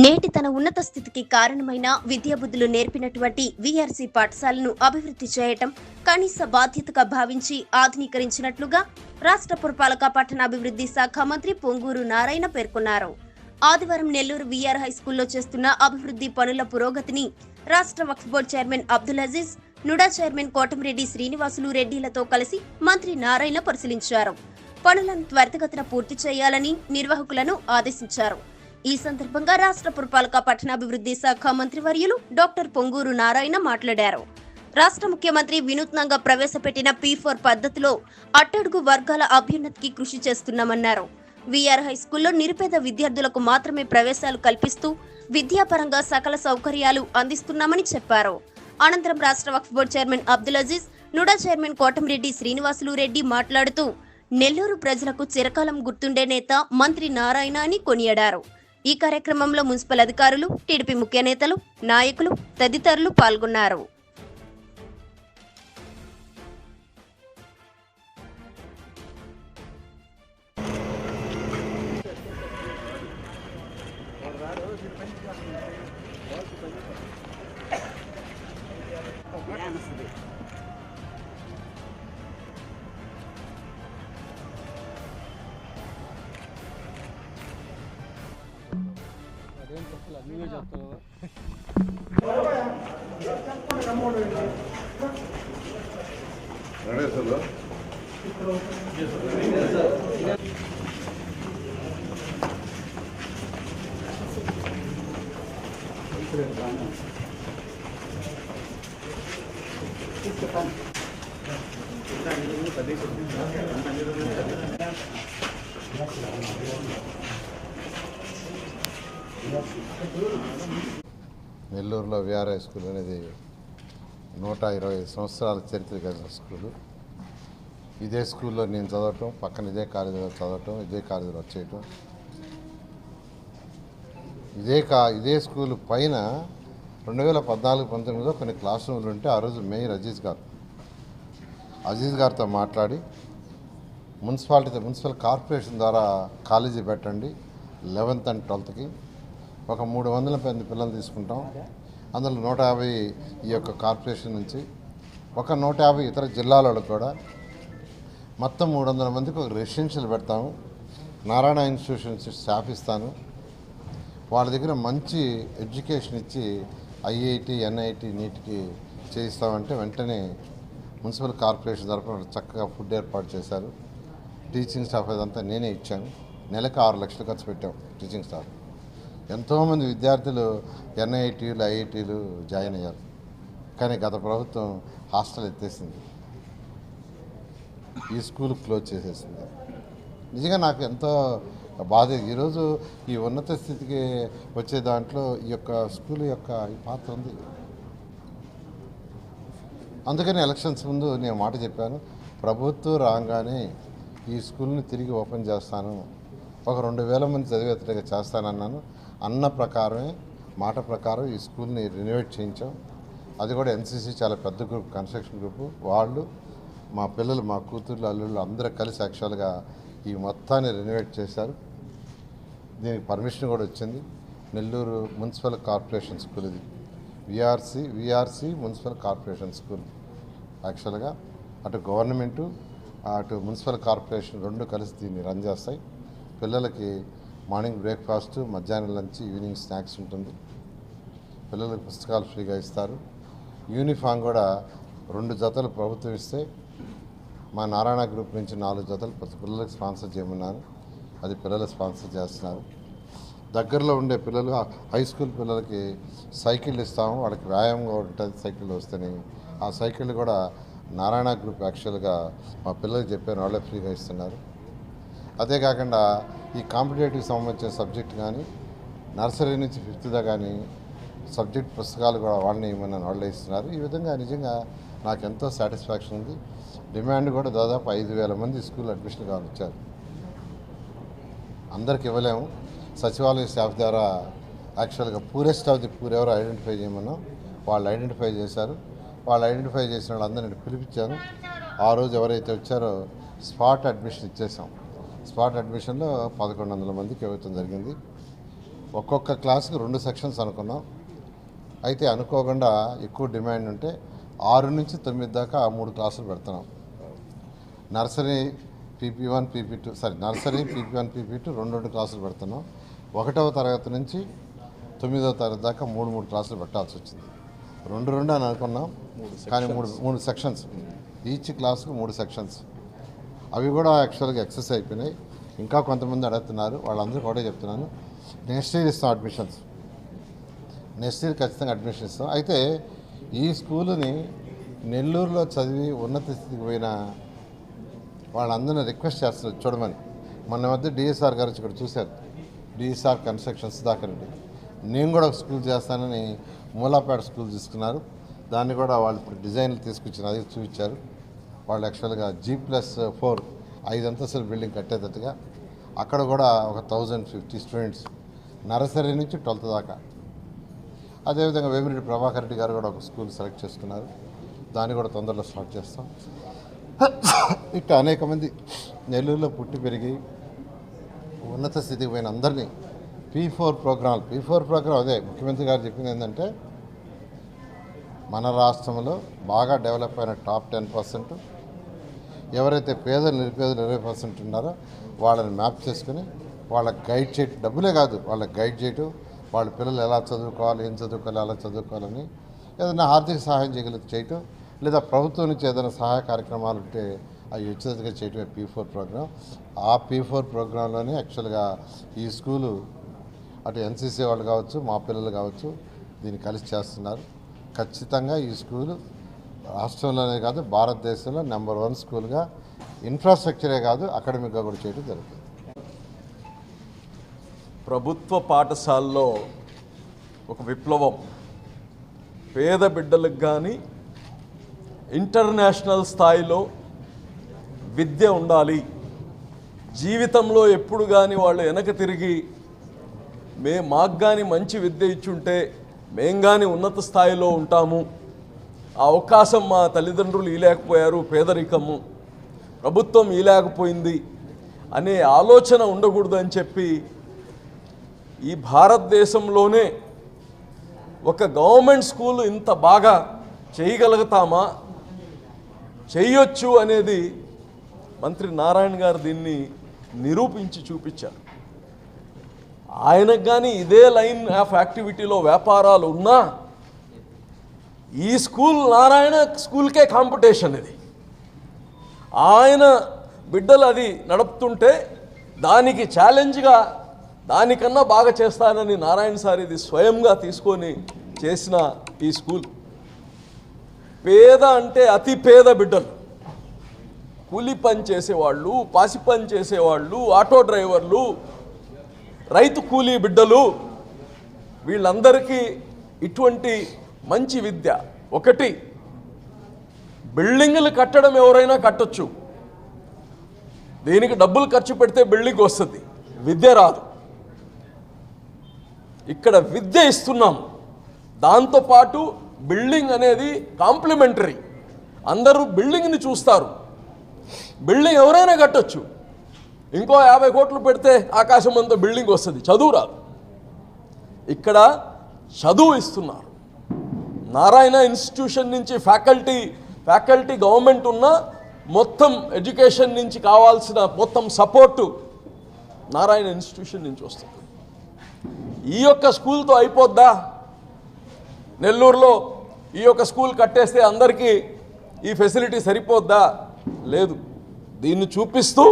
నేటి తన ఉన్నత స్థితికి కారణమైన విద్యాబుద్ధులు నేర్పినటువంటి విఆర్సీ పాఠశాలను అభివృద్ధి చేయటం కనీస బాధ్యతగా భావించి ఆధునీకరించినట్లుగా రాష్ట్ర పురపాలక పట్టణాభివృద్ధి శాఖ మంత్రి పొంగూరు నారాయణ పేర్కొన్నారు. ఆదివారం నెల్లూరు విఆర్ హై స్కూల్లో చేస్తున్న అభివృద్ధి పనుల పురోగతిని రాష్ట్ర Waqf board chairman Abdul Aziz NUDA chairman Kotamreddy Srinivasulu రెడ్డిలతో కలిసి మంత్రి నారాయణ పరిశీలించారు. పనులను త్వరితగతిన పూర్తి చేయాలని నిర్వాహకులను ఆదేశించారు. ఈ సందర్భంగా రాష్ట్ర పురపాలక పట్టణాభివృద్ధి శాఖ మంత్రివర్యులు డాక్టర్ పొంగూరు నారాయణ మాట్లాడారు. రాష్ట్ర ముఖ్యమంత్రి వినూత్నంగా ప్రవేశపెట్టిన పీ ఫోర్ పద్ధతిలో అట్టడుగు వర్గాల అభ్యున్నతికి కృషి చేస్తున్నామన్నారు. వీఆర్ హై స్కూల్లో నిరుపేద విద్యార్థులకు మాత్రమే ప్రవేశాలు కల్పిస్తూ విద్యాపరంగా సకల సౌకర్యాలు అందిస్తున్నామని చెప్పారు. అనంతరం రాష్ట్ర Waqf board chairman Abdul Aziz NUDA chairman Kotamreddy Srinivasulu Reddy మాట్లాడుతూ నెల్లూరు ప్రజలకు చిరకాలం గుర్తుండే నేత మంత్రి నారాయణ అని కొనియాడారు. ఈ కార్యక్రమంలో మున్సిపల్ అధికారులు టీడీపీ ముఖ్య నేతలు నాయకులు తదితరులు పాల్గొన్నారు. 눈을 잡고. నెల్లూరులో విఆర్ హై స్కూల్ అనేది నూట ఇరవై సంవత్సరాల చరిత్ర కలిగిన స్కూలు. ఇదే స్కూల్లో నేను చదవటం పక్కన ఇదే కాలేజీలో చదవటం ఇదే కాలేజీలో వచ్చేయటం. ఇదే కా ఇదే స్కూల్ పైన రెండు వేల పద్నాలుగు పంతొమ్మిదిలో కొన్ని క్లాస్ రూమ్లు ఉంటే ఆ రోజు మేయర్ అజీజ్ గారు. అజీజ్ గారితో మాట్లాడి మున్సిపాలిటీ మున్సిపల్ కార్పొరేషన్ ద్వారా కాలేజీ పెట్టండి లెవెన్త్ అండ్ ట్వెల్త్కి. ఒక మూడు వందల మంది పిల్లలు తీసుకుంటాం. అందులో నూట యాభై ఈ యొక్క కార్పొరేషన్ నుంచి ఒక నూట యాభై ఇతర జిల్లాలలో కూడా మొత్తం మూడు వందల మందికి ఒక రెసిడెన్షియల్ పెడతాము. నారాయణ ఇన్స్టిట్యూషన్స్ స్టాఫ్ ఇస్తాను. వాళ్ళ దగ్గర మంచి ఎడ్యుకేషన్ ఇచ్చి ఐఐటి ఎన్ఐటి నీటికి చేయిస్తామంటే వెంటనే మున్సిపల్ కార్పొరేషన్ తరఫున చక్కగా ఫుడ్ ఏర్పాటు చేశారు. టీచింగ్ స్టాఫ్ అదంతా నేనే ఇచ్చాను. నెలకు ఆరు లక్షలు ఖర్చు పెట్టాం టీచింగ్ స్టాఫ్. ఎంతోమంది విద్యార్థులు ఎన్ఐటీలు ఐఐటీలు జాయిన్ అయ్యారు. కానీ గత ప్రభుత్వం హాస్టల్ ఎత్తేసింది. ఈ స్కూల్ క్లోజ్ చేసేసింది. నిజంగా నాకు ఎంతో బాధ. ఈరోజు ఈ ఉన్నత స్థితికి వచ్చే దాంట్లో ఈ యొక్క స్కూల్ యొక్క పాత్ర ఉంది. అందుకని ఎలక్షన్స్ ముందు నేను మాట చెప్పాను ప్రభుత్వం రాగానే ఈ స్కూల్ని తిరిగి ఓపెన్ చేస్తాను. ఒక రెండు వేల మంది చదివేతగా చేస్తానన్నాను. అన్న ప్రకారమే మాట ప్రకారం ఈ స్కూల్ని రినోవేట్ చేయించాం. అది కూడా ఎన్సీసీ చాలా పెద్ద గ్రూప్ కన్స్ట్రక్షన్ గ్రూప్ వాళ్ళు మా పిల్లలు మా కూతుర్లు అల్లుళ్ళు అందరూ కలిసి యాక్చువల్గా ఈ మొత్తాన్ని రెనోవేట్ చేశారు. దీనికి పర్మిషన్ కూడా వచ్చింది. నెల్లూరు మున్సిపల్ కార్పొరేషన్ స్కూల్ ఇది. VRC VRC municipal corporation school యాక్చువల్గా అటు గవర్నమెంటు అటు మున్సిపల్ కార్పొరేషన్ రెండు కలిసి దీన్ని రన్ చేస్తాయి. పిల్లలకి మార్నింగ్ బ్రేక్ఫాస్ట్ మధ్యాహ్నం లంచ్ ఈవినింగ్ స్నాక్స్ ఉంటుంది. పిల్లలకు పుస్తకాలు ఫ్రీగా ఇస్తారు. యూనిఫామ్ కూడా రెండు జతలు ప్రభుత్వం ఇస్తే మా నారాయణ గ్రూప్ నుంచి నాలుగు జతలు ప్రతి పిల్లలకు స్పాన్సర్ చేయమన్నారు. అది పిల్లలు స్పాన్సర్ చేస్తున్నారు. దగ్గరలో ఉండే పిల్లలు హై స్కూల్ పిల్లలకి సైకిల్ ఇస్తాము. వాళ్ళకి వ్యాయామంగా ఉంటుంది సైకిల్ వస్తేనే. ఆ సైకిల్ కూడా నారాయణ గ్రూప్ యాక్చువల్గా మా పిల్లలకు చెప్పాను. వాళ్ళే ఫ్రీగా ఇస్తున్నారు. అదే కాకుండా ఈ కాంపిటేటివ్ సంబంధించిన సబ్జెక్ట్ కానీ నర్సరీ నుంచి ఫిఫ్త్దా కానీ సబ్జెక్ట్ పుస్తకాలు కూడా వాళ్ళని ఇవ్వమని వాళ్ళు ఇస్తున్నారు. ఈ విధంగా నిజంగా నాకు ఎంతో సాటిస్ఫాక్షన్ ఉంది. డిమాండ్ కూడా దాదాపు ఐదు వేల మంది స్కూల్ అడ్మిషన్ కావాలి వచ్చారు. అందరికి ఇవ్వలేము. సచివాలయ స్టాఫ్ ద్వారా యాక్చువల్గా పూరెస్ట్ ఆఫ్ ది పూర్ ఎవరు ఐడెంటిఫై చేయమన్నాం వాళ్ళు ఐడెంటిఫై చేశారు. వాళ్ళు ఐడెంటిఫై చేసిన వాళ్ళందరినీ పిలిపించాను. ఆ రోజు ఎవరైతే వచ్చారో స్పాట్ అడ్మిషన్ ఇచ్చేసాం స్పాట్ అడ్మిషన్లో పదకొండు వందల మందికి ఇవ్వటం జరిగింది. ఒక్కొక్క క్లాస్కి రెండు సెక్షన్స్ అనుకున్నాం. అయితే అనుకోకుండా ఎక్కువ డిమాండ్ ఉంటే ఆరు నుంచి తొమ్మిది దాకా ఆ మూడు క్లాసులు పెడుతున్నాం. Nursery PP one PP two sorry nursery PP one PP two రెండు రెండు క్లాసులు పెడుతున్నాం. ఒకటవ తరగతి నుంచి తొమ్మిదవ తరగతి దాకా మూడు మూడు క్లాసులు పెట్టాల్సి వచ్చింది. రెండు రెండు అని అనుకున్నాం. కానీ మూడు మూడు సెక్షన్స్. ఈచ్ క్లాస్కు మూడు సెక్షన్స్. అవి కూడా యాక్చువల్గా ఎక్సెస్ అయిపోయినాయి. ఇంకా కొంతమంది అడుగుతున్నారు వాళ్ళందరూ కూడా చెప్తున్నాను. నెక్స్ట్ ఇయర్ ఇస్తాం అడ్మిషన్స్ నెక్స్ట్ ఇయర్ ఖచ్చితంగా అడ్మిషన్ ఇస్తాం. అయితే ఈ స్కూలుని నెల్లూరులో చదివి ఉన్నత స్థితికి పోయిన వాళ్ళందరినీ రిక్వెస్ట్ చేస్తున్నారు చూడమని. మొన్న మధ్య డిఎస్ఆర్ గారు ఇక్కడ చూశారు. డిఎస్ఆర్ కన్స్ట్రక్షన్స్ దాకా నేను కూడా ఒక స్కూల్ చేస్తానని మూలాపేట స్కూల్ తీసుకున్నారు. దాన్ని కూడా వాళ్ళు ఇప్పుడు డిజైన్లు తీసుకొచ్చిన అది చూపించారు. వాళ్ళు యాక్చువల్గా జీ ప్లస్ ఫోర్ ఐదు అంతస్తుల బిల్డింగ్ కట్టేటట్టుగా అక్కడ కూడా ఒక థౌజండ్ ఫిఫ్టీ స్టూడెంట్స్ నర్సరీ నుంచి ట్వెల్త్ దాకా. అదేవిధంగా వేమిరెడ్డి ప్రభాకర్ రెడ్డి గారు కూడా ఒక స్కూల్ సెలెక్ట్ చేసుకున్నారు. దాన్ని కూడా తొందరలో స్టార్ట్ చేస్తాం. ఇట్లా అనేక మంది నెల్లూరులో పుట్టి పెరిగి ఉన్నత స్థితికి పోయిన అందరినీ పీ ఫోర్ ప్రోగ్రాంలు పీ ఫోర్ ప్రోగ్రాం అదే ముఖ్యమంత్రి గారు చెప్పింది ఏంటంటే మన రాష్ట్రంలో బాగా డెవలప్ అయిన టాప్ టెన్ పర్సెంట్ ఎవరైతే పేదలు నిరుపేదలు ఇరవై పర్సెంట్ ఉన్నారో వాళ్ళని మ్యాప్ చేసుకుని వాళ్ళకి గైడ్ చేయటం. డబ్బులే కాదు వాళ్ళకి గైడ్ చేయటం. వాళ్ళ పిల్లలు ఎలా చదువుకోవాలి ఏం చదువుకోవాలి ఎలా చదువుకోవాలని ఏదైనా ఆర్థిక సహాయం చేయగలిగితే చేయటం. లేదా ప్రభుత్వం నుంచి ఏదైనా సహాయ కార్యక్రమాలు ఉంటే అవి ఉచితంగా చేయటమే పీ ఫోర్ ప్రోగ్రామ్ ఆ పీ ఫోర్ ప్రోగ్రాంలోనే యాక్చువల్గా ఈ స్కూలు అటు ఎన్సీసీ వాళ్ళు కావచ్చు మా పిల్లలు కావచ్చు దీన్ని కలిసి చేస్తున్నారు. ఖచ్చితంగా ఈ స్కూలు రాష్ట్రంలోనే కాదు భారతదేశంలో నెంబర్ వన్ స్కూల్గా ఇన్ఫ్రాస్ట్రక్చరే కాదు అకాడమిక్గా కూడా చేయడం జరుగుతుంది. ప్రభుత్వ పాఠశాలలో ఒక విప్లవం. పేద బిడ్డలకు కానీ ఇంటర్నేషనల్ స్థాయిలో విద్య ఉండాలి. జీవితంలో ఎప్పుడు కానీ వాళ్ళు వెనక తిరిగి మే మాకు కానీ మంచి విద్య ఇచ్చుంటే మేము కానీ ఉన్నత స్థాయిలో ఉంటాము. ఆ అవకాశం మా తల్లిదండ్రులు ఇలేకపోయారు పేదరికము. ప్రభుత్వం ఇలేకపోయింది అనే ఆలోచన ఉండకూడదు అని చెప్పి ఈ భారతదేశంలోనే ఒక గవర్నమెంట్ స్కూల్ ఇంత బాగా చేయగలుగుతామా? చేయొచ్చు అనేది మంత్రి నారాయణ గారు దీన్ని నిరూపించి చూపించారు. ఆయనకు కానీ ఇదే లైన్ ఆఫ్ యాక్టివిటీలో వ్యాపారాలు ఉన్నా ఈ స్కూల్ నారాయణ స్కూల్కే కాంపిటీషన్ ఇది. ఆయన బిడ్డలు అది నడుపుతుంటే దానికి ఛాలెంజ్గా దానికన్నా బాగా చేస్తానని నారాయణ సార్ ఇది స్వయంగా తీసుకొని చేసిన ఈ స్కూల్. పేద అంటే అతి పేద బిడ్డలు. కూలి పని చేసేవాళ్ళు పాసి పని చేసేవాళ్ళు ఆటో డ్రైవర్లు రైతు కూలీ బిడ్డలు వీళ్ళందరికీ ఇటువంటి మంచి విద్య. ఒకటి బిల్డింగులు కట్టడం ఎవరైనా కట్టొచ్చు. దీనికి డబ్బులు ఖర్చు పెడితే బిల్డింగ్ వస్తుంది. విద్య రాదు. ఇక్కడ విద్య ఇస్తున్నాం. దాంతోపాటు బిల్డింగ్ అనేది కాంప్లిమెంటరీ. అందరూ బిల్డింగ్ని చూస్తారు. బిల్డింగ్ ఎవరైనా కట్టొచ్చు. ఇంకో యాభై కోట్లు పెడితే ఆకాశం అంతా బిల్డింగ్ వస్తుంది. చదువు రాదు. ఇక్కడ చదువు ఇస్తున్నారు. నారాయణ ఇన్స్టిట్యూషన్ నుంచి ఫ్యాకల్టీ ఫ్యాకల్టీ గవర్నమెంట్ ఉన్న మొత్తం ఎడ్యుకేషన్ నుంచి కావాల్సిన మొత్తం సపోర్టు నారాయణ ఇన్స్టిట్యూషన్ నుంచి వస్తుంది. ఈ యొక్క స్కూల్తో అయిపోద్దా? నెల్లూరులో ఈ యొక్క స్కూల్ కట్టేస్తే అందరికీ ఈ ఫెసిలిటీ సరిపోద్దా? లేదు. దీన్ని చూపిస్తూ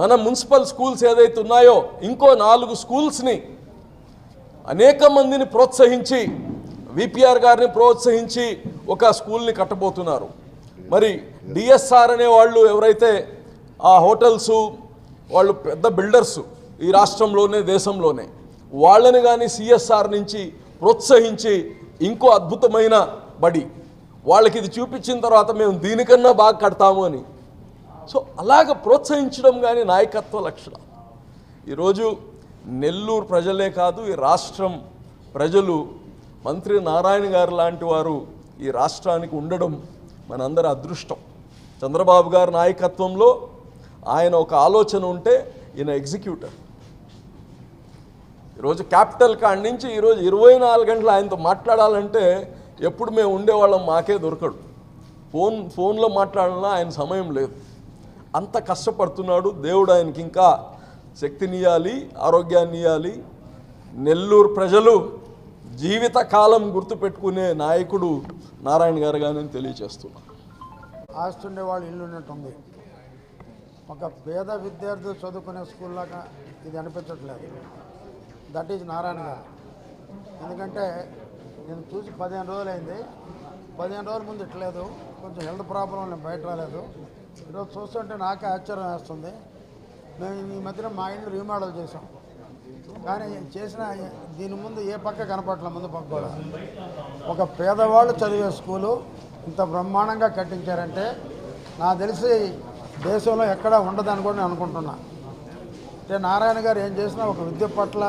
మన మున్సిపల్ స్కూల్స్ ఏదైతే ఉన్నాయో ఇంకో నాలుగు స్కూల్స్ని అనేక మందిని ప్రోత్సహించి విపిఆర్ గారిని ప్రోత్సహించి ఒక స్కూల్ని కట్టబోతున్నారు. మరి డిఎస్ఆర్ అనే వాళ్ళు ఎవరైతే ఆ హోటల్స్ వాళ్ళు పెద్ద బిల్డర్స్ ఈ రాష్ట్రంలోనే దేశంలోనే వాళ్ళని కానీ సిఎస్ఆర్ నుంచి ప్రోత్సహించి ఇంకో అద్భుతమైన బడి. వాళ్ళకి ఇది చూపించిన తర్వాత మేము దీనికన్నా బాగా కడతాము అని. సో అలాగ ప్రోత్సహించడం కానీ నాయకత్వ లక్షణం. ఈరోజు నెల్లూరు ప్రజలే కాదు ఈ రాష్ట్రం ప్రజలు మంత్రి నారాయణ గారు లాంటి వారు ఈ రాష్ట్రానికి ఉండడం మనందరి అదృష్టం. చంద్రబాబు గారి నాయకత్వంలో ఆయన ఒక ఆలోచన ఉంటే ఈయన ఎగ్జిక్యూటర్. ఈరోజు క్యాపిటల్ కాడి నుంచి ఈరోజు ఇరవై నాలుగు గంటలు ఆయనతో మాట్లాడాలంటే ఎప్పుడు మేము ఉండేవాళ్ళం మాకే దొరకడు. ఫోన్ ఫోన్లో మాట్లాడాలన్నా ఆయన సమయం లేదు. అంత కష్టపడుతున్నాడు. దేవుడు ఆయనకి ఇంకా శక్తినియాలి ఆరోగ్యాన్ని ఇవ్వాలి నెల్లూరు ప్రజలు జీవితకాలం గుర్తుపెట్టుకునే నాయకుడు నారాయణ గారు కానీ తెలియచేస్తున్నాను ఆస్తి వాళ్ళు ఇల్లు ఉన్నట్టుంది. ఒక పేద విద్యార్థి చదువుకునే స్కూల్ లాగా ఇది అనిపించట్లేదు. దట్ ఈజ్ నారాయణ గారు. ఎందుకంటే నేను చూసి పదిహేను రోజులు అయింది పదిహేను రోజుల ముందు ఇట్లేదు. కొంచెం హెల్త్ ప్రాబ్లం నేను బయట రాలేదు. ఈరోజు చూస్తుంటే నాకే ఆశ్చర్యం వేస్తుంది. మేము ఈ మధ్యన మా ఇల్లు రీమోడల్ చేసాం కానీ చేసిన దీని ముందు ఏ పక్క కనపడలే ముందు పక్క కూడా? ఒక పేదవాళ్ళు చదివే స్కూలు ఇంత బ్రహ్మాండంగా కట్టించారంటే నాకు తెలిసి దేశంలో ఎక్కడా ఉండదని కూడా నేను అనుకుంటున్నా. అంటే నారాయణ గారు ఏం చేసినా ఒక విద్య పట్ల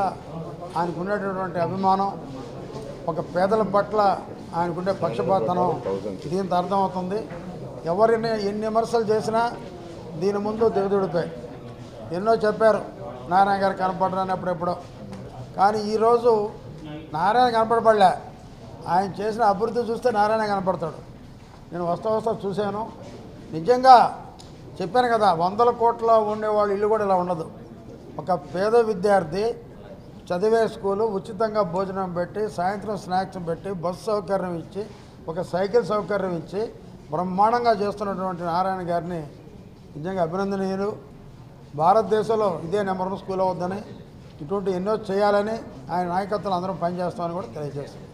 ఆయనకు ఉండేటటువంటి అభిమానం ఒక పేదల పట్ల ఆయనకుండే పక్షపాతనం దీంతో అర్థమవుతుంది. ఎవరిని ఎన్ని విమర్శలు చేసినా దీని ముందు దిగదుడిపోయి. ఎన్నో చెప్పారు. నారాయణ గారు కనపడరని ఎప్పుడెప్పుడో కానీ ఈరోజు నారాయణ కనపడబడలే. ఆయన చేసిన అభివృద్ధి చూస్తే నారాయణ కనపడతాడు. నేను వస్తా వస్తా చూశాను. నిజంగా చెప్పాను కదా వందల కోట్ల ఉండేవాళ్ళు ఇల్లు కూడా ఇలా ఉండదు. ఒక పేద విద్యార్థి చదివే స్కూలు ఉచితంగా భోజనం పెట్టి సాయంత్రం స్నాక్స్ పెట్టి బస్సు సౌకర్యం ఇచ్చి ఒక సైకిల్ సౌకర్యం ఇచ్చి బ్రహ్మాండంగా చేస్తున్నటువంటి నారాయణ గారిని నిజంగా అభినందనీయులు. భారతదేశంలో ఇదే నెంబర్ వన్ స్కూల్ అవుద్దని ఇటువంటి ఎన్నో చేయాలని ఆయన నాయకత్వం అందరం పనిచేస్తామని కూడా తెలియజేస్తాం